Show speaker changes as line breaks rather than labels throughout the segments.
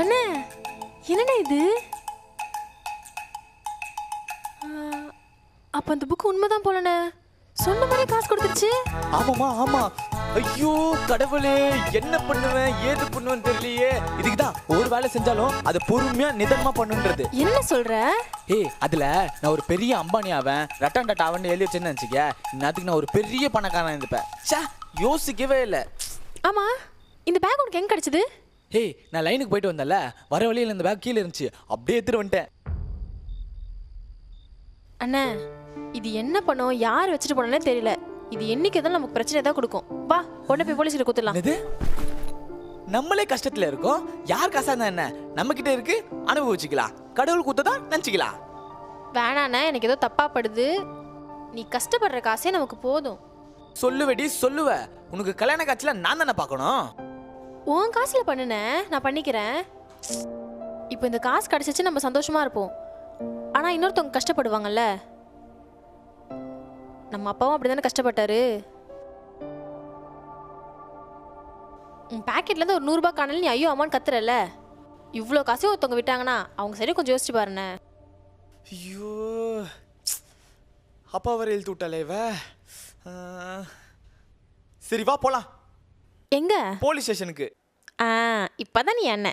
அண்ணே என்னண்ணே இது? அப்ப அந்த புக் உண்மைதான் போலண்ணே. சொன்ன மாதிரி காசு கொடுத்துருச்சு.
ஆமாமா ஆமா. ஐயோ கடவுளே என்ன பண்ணுவேன் ஏது பண்ணுவேன்னு தெரியலையே. இதுக்கு தான் ஒரு வேலை செஞ்சாலும் அதை பொறுமையா நிதானமா பண்ணுன்றது.
என்ன சொல்ற?
ஏய் அதுல நான் ஒரு பெரிய அம்பானி ஆவேன். ரட்டன் டாட்டா எழுதி வச்சேன்னு நினச்சிக்க இன்னத்துக்கு நான் ஒரு பெரிய பணக்காரன் இருந்துப்பேன். ச்சே யோசிக்கவே இல்லை.
ஆமா இந்த பேக் உனக்கு எங்க கிடைச்சது?
ஏய் நான் லைனுக்கு போயிட்டு வந்தேன்ல வர வழியில் இந்த பேக் கீழே இருந்துச்சு. அப்படியே எடுத்துட்டு வந்துட்டேன்.
அண்ணே இது என்ன பண்ணோம் யார் வச்சுட்டு போனோன்னே தெரியல. இது என்னைக்கு எதாவது நமக்கு பிரச்சனை தான் கொடுக்கும். வா உடனே போய் போலீஸ்ல குத்துலாம்
என்னது? நம்மளே கஷ்டத்துல இருக்கோம். யார் காசா இருந்தா என்ன? நம்ம கிட்ட இருக்கு அனுபவிச்சுக்கலாம். கடவுள் குத்ததா நினச்சிக்கலாம்.
வேணாண்ணே எனக்கு ஏதோ தப்பா படுது. நீ கஷ்டப்படுற காசே நமக்கு போதும்.
சொல்லுவடி சொல்லுவ. உனக்கு கல்யாண காட்சியில நான் தானே பார்க்கணும்?
உன் காசுல பண்ணுனே நான் பண்ணிக்கிறேன். இப்போ இந்த காசு கிடைச்சிச்சு நம்ம சந்தோஷமா இருப்போம். ஆனா இன்னொருத்தவங்க கஷ்டப்படுவாங்கல்ல? நம்ம அப்பாவும் அப்படிதானே கஷ்டப்பட்டாரு? உன் பாக்கெட்ல இருந்து ஒரு நூறுரூபா காணல நீ ஐயோ அம்மான்னு கத்துறல இவ்வளோ காசையும் ஒருத்தவங்க விட்டாங்கன்னா அவங்க சரி கொஞ்சம் யோசிச்சு பாருண்ணே.
ஐயோ. அப்பா வர இழுத்து விட்டாலே இவ? சரி வா போலாம்.
எங்க?
போலீஸ் ஸ்டேஷனுக்கு.
ஆ இப்பதான் நீ என்ன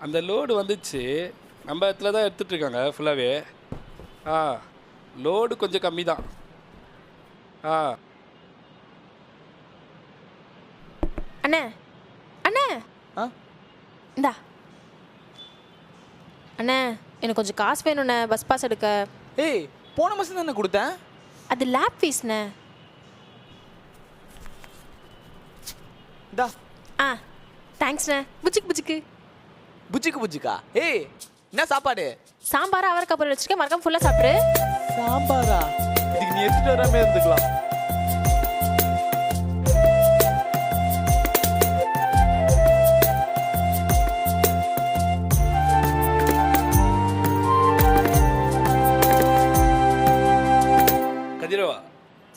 அந்த லோடு வந்துச்சு. நம்ம இடத்துல தான் எடுத்துட்டு இருக்காங்க ஃபுல்லாகவே ஆ லோடு கொஞ்சம் கம்மி தான் ஆ.
அண்ணே அண்ணே.
ஆ?
இந்தா. அண்ணே எனக்கு கொஞ்சம் காசு வேணுண்ணே பஸ் பாஸ் எடுக்க.
ஏய் போன மாதம் தானே கொடுத்தேன்?
அது லேப் ஃபீஸ்ண்ணே
இந்தா.
ஆ தேங்க்ஸ்ண்ணே புச்சிக்கு புச்சிக்கு
புச்சிக்கு புச்சிக்கா ஏய் என்ன சாப்பாடு?
சாம்பார் அவரைக்காய் பொரியல் வச்சிருக்கேன் மறக்காம ஃபுல்லாக சாப்பிடு.
சாம்பாரா? இதுக்கு நீ எடுத்துட்டு வராம இருந்துக்கலாம்.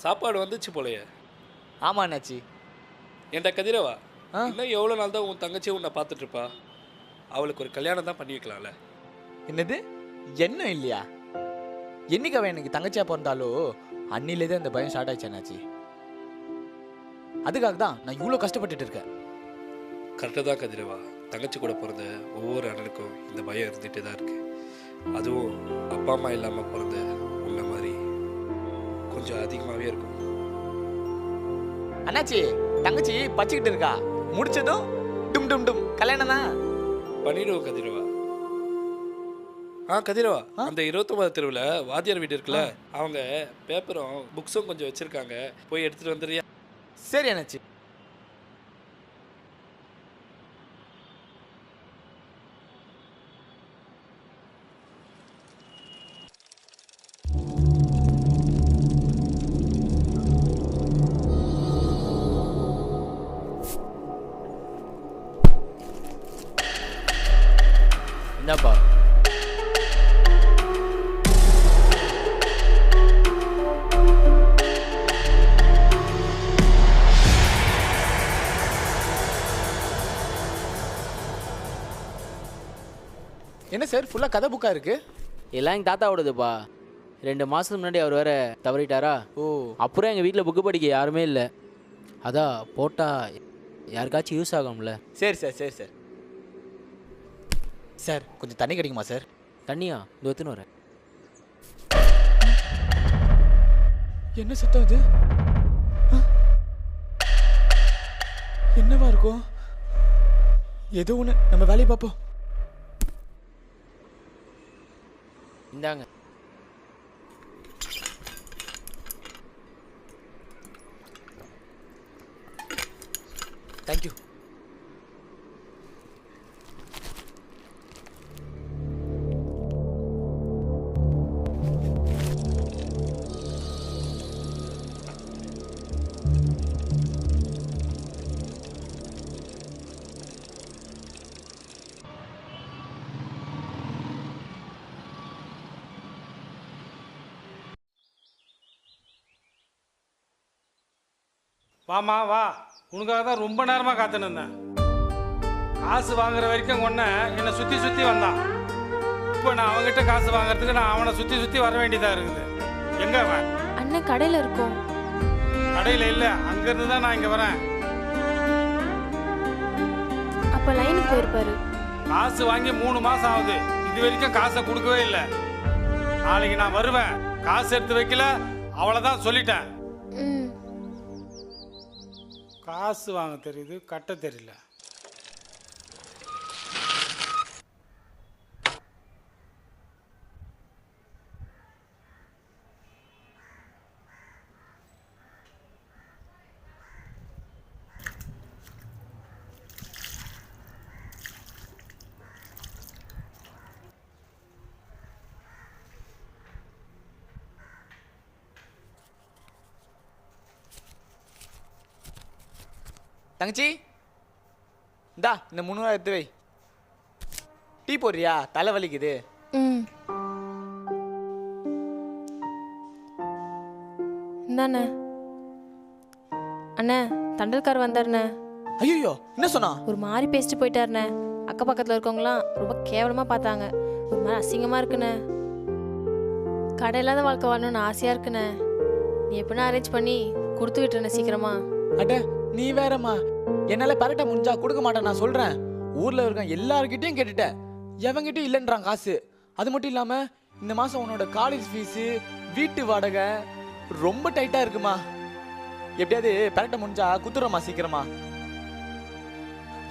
சாப்பாடு வந்துச்சு போலயே.
ஆமா அண்ணாச்சி.
ஏன்டா கதிரவா? இன்னும் எவ்வளோ நாள் தான் உன் தங்கச்சி உன்னை பார்த்துட்டு இருப்பா? அவளுக்கு ஒரு கல்யாணம் தான் பண்ணி வைக்கலாம்ல.
என்னது? என்ன இல்லையா? என்னைக்கு அவன் எனக்கு தங்கச்சியா பிறந்தாலோ? அன்னிலேதான் இந்த பயம் ஸ்டார்ட் ஆயிடுச்சு அண்ணாச்சி. அதுக்காக தான் நான் இவ்வளோ கஷ்டப்பட்டுட்டு இருக்கேன்.
கரெக்டாக தான் கதிரவா. தங்கச்சி கூட பிறந்த ஒவ்வொரு அண்ணனுக்கும் இந்த பயம் இருந்துகிட்டே தான் இருக்கு. அதுவும் அப்பா அம்மா இல்லாமல் பிறந்த கொஞ்சம் அதிகமாகவே இருக்கும்.
அண்ணாச்சி தங்கச்சி பச்சிக்கிட்டு இருக்கா. முடிச்சதும் டும் டும் டும். கல்யாணம் தான்.
பண்ணிடுவோம் கதிரவா. ஆ கதிரவா அந்த இருபத்தொன்பது தெருவில் வாத்தியார் வீடு இருக்குல்ல அவங்க பேப்பரும் புக்ஸும் கொஞ்சம் வச்சிருக்காங்க. போய் எடுத்துட்டு வந்துடுறியா?
சரி அண்ணாச்சி. என்ன சார் ஃபுல்லாக கதை புக்கா இருக்கு?
எல்லாம் எங்கள் தாத்தாவோடதுப்பா. ரெண்டு மாதத்துக்கு முன்னாடி அவர் வேற தவறிட்டாரா?
ஓ.
அப்புறம் எங்கள் வீட்டில் புக்கு படிக்க யாருமே இல்லை. அதான் போட்டால் யாருக்காச்சும் யூஸ் ஆகும்ல.
சரி சார் சரி சார். சார் கொஞ்சம் தண்ணி கிடைக்குமா சார்?
தண்ணியா? இந்த ஒத்துன்னு வரேன்.
என்ன சத்தம் இது? ஆ? என்னவா இருக்கும்? ஏதோ ஒன்று நம்ம வேலையை பார்ப்போம்.
இந்தாங்க.
தேங்க்யூ
வாமா வா. உனக்காக தான் ரொம்ப நேரமாக காத்துன்னு இருந்தேன். காசு வாங்குற வரைக்கும் ஒன்றை என்னை சுற்றி சுற்றி வந்தான். இப்போ நான் அவன்கிட்ட காசு வாங்குறதுக்கு நான் அவனை சுற்றி சுற்றி வர வேண்டியதாக இருக்குது. எங்கே அவன்?
அண்ணன் கடையில் இருக்கோம்.
கடையில் இல்லை அங்கேருந்து தான் நான் இங்கே வரேன்.
அப்போ லைனுக்கு போயிருப்பாரு.
காசு வாங்கி மூணு மாதம் ஆகுது. இது வரைக்கும் காசை கொடுக்கவே இல்லை. நாளைக்கு நான் வருவேன். காசு எடுத்து வைக்கல அவ்வளோதான் சொல்லிட்டேன். காசு வாங்க தெரியுது கட்ட தெரியல.
தங்கச்சி இந்தா இந்த முந்நூறுவா எடுத்து வை. டீ போடுறியா? தலை வலிக்குது.
ம். இந்தாண்ணே. அண்ணே தண்டல்கார் வந்தாருண்ணே.
ஐயோ என்ன சொன்னா?
ஒரு மாதிரி பேசிட்டு போயிட்டாருண்ணே. அக்க பக்கத்தில் இருக்கவங்களாம் ரொம்ப கேவலமாக பார்த்தாங்க. ஒரு மாதிரி அசிங்கமாக இருக்குண்ணே. கடை இல்லாத வாழ்க்கை வாழணும்னு ஆசையாக இருக்குண்ணே. நீ எப்படின்னா அரேஞ்ச் பண்ணி கொடுத்து விட்டுருண்ணே சீக்கிரமா?
அட நீ வேறம்மா. என்னால பரட்ட முடிஞ்சா கொடுக்க மாட்டேன் நான் சொல்றேன். ஊர்ல இருக்க எல்லார்கிட்டயும் கேட்டுட்டேன். எவங்கிட்டயும் இல்லைன்றான் காசு. அது மட்டும் இல்லாம இந்த மாசம் உன்னோட காலேஜ் ஃபீஸு வீட்டு வாடகை ரொம்ப டைட்டா இருக்குமா? எப்படியாவது பரட்ட முடிஞ்சா குத்துறோமா சீக்கிரமா?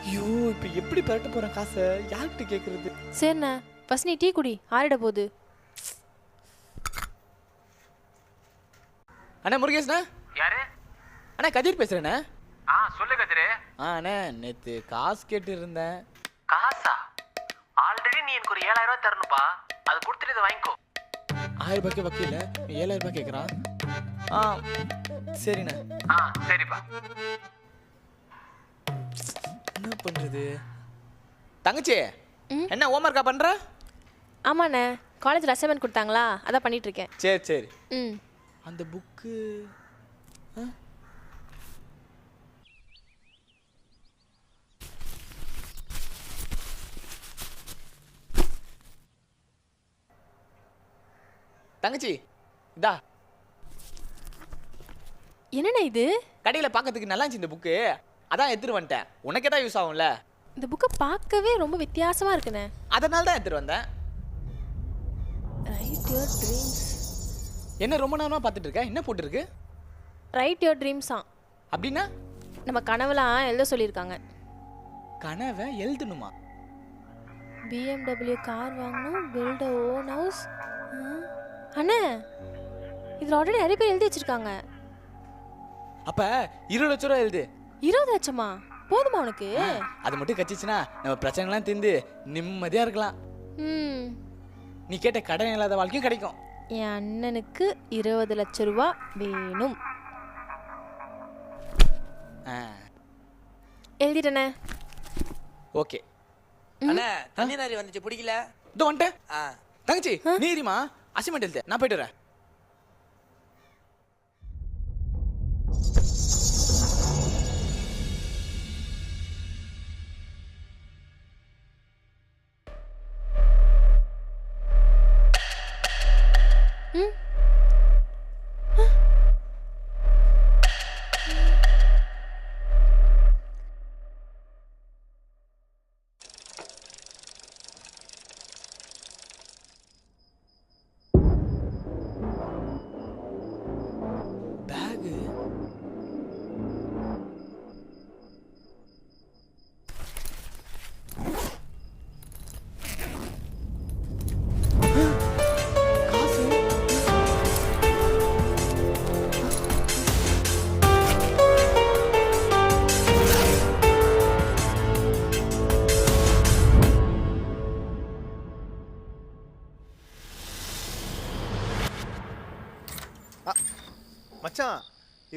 ஐயோ இப்ப எப்படி பரட்ட போறேன் காசை? யார்கிட்ட கேக்குறது?
சரிண்ணே ஃபஸ்ட் நீ டீ குடி. ஆறிட போகுது.
அண்ணா முருகேஷ்ண்ணா
யாரு?
அண்ணா கதிர் பேசுறேண்ணே
ஆ சொல்லு கதிரு.
ஆ அண்ணே நேத்து காசு கேட்டு இருந்தேன்
காசா? ஆல்ரெடி நீ எனக்கு ஒரு ஏழாயிரம் ரூபாய் தரணுப்பா அது கொடுத்துட்டு இதை வாங்கிக்கோ.
ஆயிரம் ரூபாய்க்கு வக்கீல ஏழாயிரம் ரூபாய் கேட்குறான் ஆ சரிண்ணே.
ஆ சரிப்பா.
என்ன பண்றது? தங்கச்சி
ம்?
என்ன ஹோம்ஒர்க்கா பண்ற?
ஆமாண்ணே காலேஜில் அசைன்மெண்ட் கொடுத்தாங்களா? அதான் பண்ணிட்டு இருக்கேன்.
சரி சரி.
ம்.
அந்த புக்கு தங்கச்சி இதா
என்னண்ணே இது?
கடையில் பார்க்கறதுக்கு நல்லா இருந்துச்சு இந்த புக்கு அதான் எடுத்துட்டு வந்துட்டேன். உனக்கே தான் யூஸ் ஆகும்ல.
இந்த புக்கை பார்க்கவே ரொம்ப வித்தியாசமாக இருக்குண்ணே.
அதனால தான் எடுத்துட்டு வந்தேன்.
ரைட் யுவர் ட்ரீம்ஸ்
என்ன ரொம்ப நேரமா பார்த்துட்டு இருக்க? என்ன போட்டிருக்கு?
ரைட் யுவர் ட்ரீம்ஸா
அப்படின்னா?
நம்ம கனவுலாம் எழுத சொல்லியிருக்காங்க.
கனவை எழுதணுமா?
பிஎம்டபிள்யூ கார் வாங்கணும் பில்ட் ஓன் ஹவுஸ் அண்ணே இதில் ஆல்ரெடி நிறைய பேர் எழுதி வச்சிருக்காங்க.
அப்ப இருபது லட்ச ரூபா எழுது.
இருபது லட்சமா? போதுமா உனக்கு?
அது மட்டும் கச்சிச்சுன்னா நம்ம பிரச்சனைலாம் தீர்ந்து நிம்மதியா இருக்கலாம்.
ம்.
நீ கேட்ட கடன் இல்லாத வாழ்க்கையும் கிடைக்கும்.
என் அண்ணனுக்கு இருபது லட்ச ரூபா வேணும். எழுதிட்டேனே.
ஓகே.
அண்ணா தண்ணி நாரி வந்துச்சு பிடிக்கல?
இதோ வந்துட்டேன்.
ஆ.
தங்கச்சி நீ இருமா அசிமெண்ட் எழுது நான் போயிட்டு வரேன்.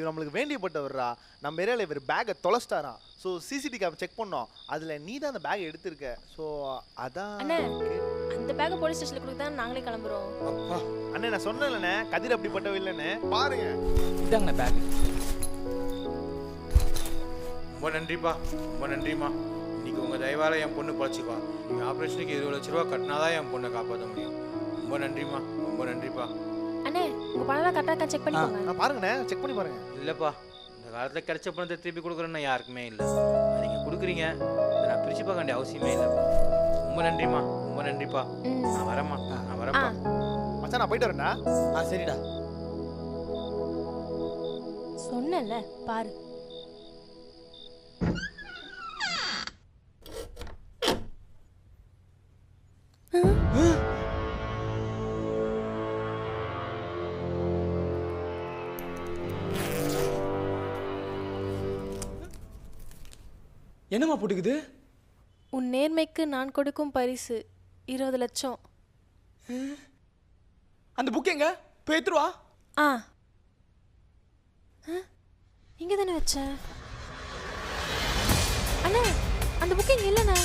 இவர் நம்மளுக்கு வேண்டியப்பட்டவர்ரா? நம்ம ஏரியாவில் இவர் பேக்கை தொலைச்சிட்டாராம் ஸோ சிசிடி கேப் செக் பண்ணோம். அதில் நீ தான் அந்த பேக்கை எடுத்திருக்க. ஸோ அதான்
அண்ணே. அந்த பேக்கை போலீஸ் ஸ்டேஷனில் கொடுத்து தான் நாங்களே கிளம்புறோம்.
அண்ணே நான் சொன்னேன்லண்ணே கதிர் அப்படிப்பட்டவ இல்லைன்னு பாருங்க.
இதாங்கண்ணா பேக்
ரொம்ப நன்றிப்பா. ரொம்ப நன்றிம்மா. இன்னைக்கு உங்கள் தயவால என் பொண்ணு பழச்சிப்பா. நீங்கள் ஆப்ரேஷனுக்கு இருபது லட்ச ரூபா கட்டினாதான் என் பொண்ணை காப்பாற்ற முடியும். ரொம்ப நன்றிம்மா. ரொம்ப நன்றிப்பா.
அண்ணே உங்க பணம்லாம் கரெக்டாக செக் பண்ணிக்கோங்க.
நான் பாருங்கண்ணே செக் பண்ணி பாருங்க.
இல்லைப்பா இந்த காலத்தில் கிடைச்ச பணத்தை திருப்பி கொடுக்குறேன்னு யாருக்குமே இல்லை. நீங்கள் கொடுக்குறீங்க. இதை நான் பிரிச்சு பார்க்க வேண்டிய அவசியமே இல்லைப்பா ரொம்ப நன்றிம்மா ரொம்ப நன்றிப்பா. நான் வரேம்மா நான் வரேன்ப்பா
மச்சான் நான் போயிட்டு வரேன்டா.
ஆ சரிடா.
சொன்னேன்ல பாரு.
என்னம்மா போட்டுக்குது?
உன் நேர்மைக்கு நான் கொடுக்கும் பரிசு இருபது லட்சம்.
அந்த புக் எங்க? போய் எடுத்துட்டு வா.
ஆ. இங்கே தானே வச்சேன் அண்ணே அந்த புக்கு இங்கே இல்லைண்ணே?